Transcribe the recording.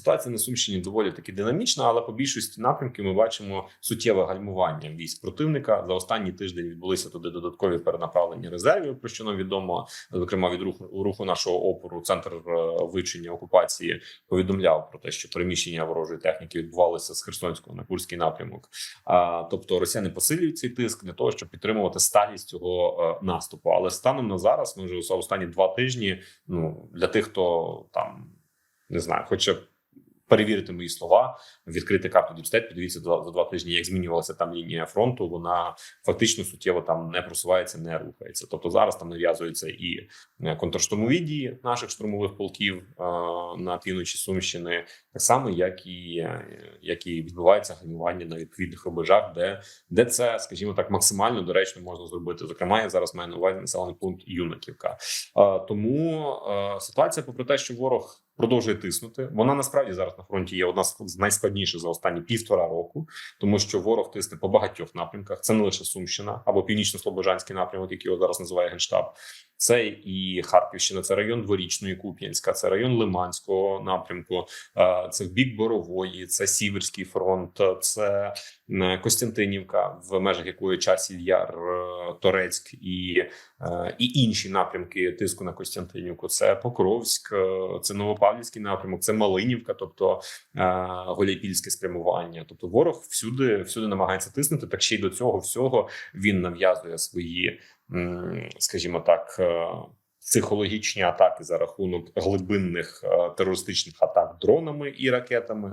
Ситуація на Сумщині доволі таки динамічна, але по більшості напрямків ми бачимо суттєве гальмування військ противника. За останній тиждень відбулися туди додаткові перенаправлення резервів, про що нам відомо, зокрема від руху руху нашого опору. Центр е, вивчення окупації повідомляв про те, що переміщення ворожої техніки відбувалося з Херсонського на Курський напрямок. А тобто росіяни посилюють цей тиск для того, щоб підтримувати сталість цього е, наступу. Але станом на зараз, ми вже за останні два тижні. Ну для тих, хто там не знаю, хоче перевірити мої слова, відкрити карту Діпстет, подивіться за, за два тижні, як змінювалася там лінія фронту. Вона фактично суттєво там не просувається, не рухається. Тобто зараз там нав'язуються і е, контрштурмові дії наших штурмових полків е, на півночі Сумщини, так само як і е, як і відбувається гальмування на відповідних рубежах, де, де це, скажімо так, максимально доречно можна зробити. Зокрема, я зараз маю на увазі населений пункт Юнаківка. Тому ситуація, попри те, що ворог продовжує тиснути, вона насправді зараз на фронті є одна з найскладніших за останні півтора року, тому що ворог тисне по багатьох напрямках. Це не лише Сумщина або північно-слобожанський напрямок, який його зараз називає генштаб. Це і Харківщина, це район Дворічної, Куп'янська, це район Лиманського напрямку, е, це бік Борової, це Сіверський фронт, це Костянтинівка, в межах якої часів яр, е, Торецьк і, е, і інші напрямки тиску на Костянтинівку. Це Покровськ, це Новопавлівський напрямок, це Малинівка, тобто е, Голяйпільське спрямування. Тобто ворог всюди, всюди намагається тиснути. Так ще й до цього всього він нав'язує свої, скажімо так. е, Психологічні атаки за рахунок глибинних е, терористичних атак дронами і ракетами.